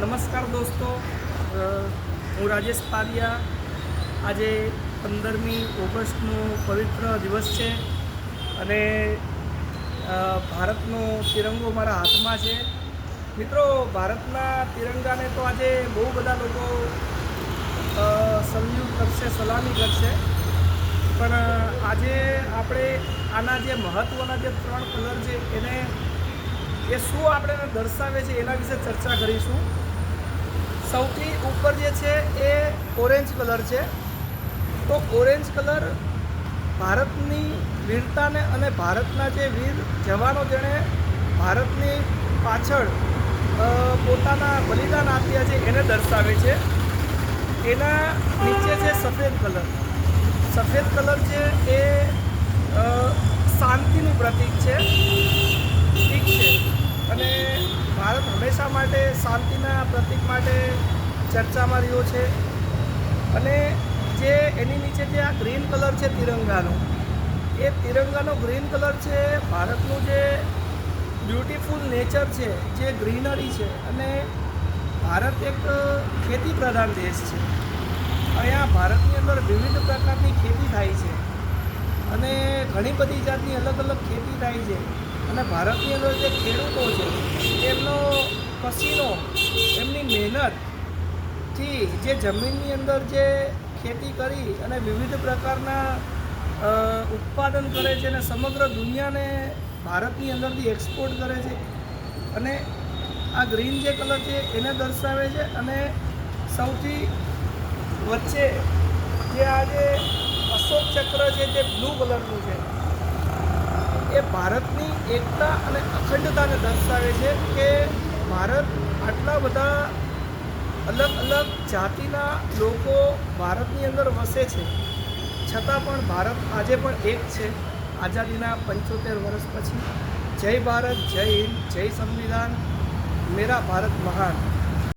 નમસ્કાર દોસ્તો. હું રાજેશ પારિયા. આજે પંદરમી ઓગસ્ટનો પવિત્ર દિવસ છે અને ભારતનો તિરંગો મારા હાથમાં છે. મિત્રો, ભારતના તિરંગાને તો આજે બહુ બધા લોકો સલ્યુટ કરશે, સલામી કરશે. પણ આજે આપણે આના જે મહત્ત્વના જે ત્રણ કલર છે એને, એ શું આપણે દર્શાવે છે એના વિશે ચર્ચા કરીશું. સૌથી ઉપર જે છે એ ઓરેન્જ કલર છે. તો ઓરેન્જ કલર ભારતની વીરતાને અને ભારતના જે વીર જવાનો જેણે ભારતની પાછળ પોતાના બલિદાન આપ્યા છે એને દર્શાવે છે. એના નીચે છે સફેદ કલર. સફેદ કલર છે એ અ, શાંતિનું પ્રતીક છે ઠીક છે અને ભારત હંમેશા માટે, શાંતિના પ્રતિક માટે ચર્ચામાં રહ્યો છે. અને જે એની નીચે જે આ ગ્રીન કલર છે તિરંગાનો, એ તિરંગાનો ગ્રીન કલર છે ભારતનું જે બ્યુટીફુલ નેચર છે, જે ગ્રીનરી છે અને ભારત એક ખેતી પ્રધાન દેશ છે. અહીંયા ભારતની અંદર વિવિધ પ્રકારની ખેતી થાય છે અને ઘણી બધી જાતની અલગ અલગ ખેતી થાય છે. અને ભારતની અંદર જે ખેડૂતો છે એમનો પસીનો, એમની મહેનતથી જે જમીનની અંદર જે ખેતી કરી અને વિવિધ પ્રકારના ઉત્પાદન કરે છે અને સમગ્ર દુનિયાને ભારતની અંદરથી એક્સપોર્ટ કરે છે. અને આ ગ્રીન જે કલર છે એને દર્શાવે છે અને સૌથી વચ્ચે જે આ જે અશોક ચક્ર છે જે બ્લુ કલરનું છે, એ ભારતની એકતા અને અખંડતાને દર્શાવે છે કે ભારત આટલા બધા અલગ અલગ જાતિના લોકો ભારતની અંદર વસે છે. છતાં પણ ભારત આજે પણ એક છે. આઝાદીના પંચોતેર વર્ષ પછી. જય ભારત, જય હિન્દ, જય સંવિધાન. મેરા ભારત મહાન.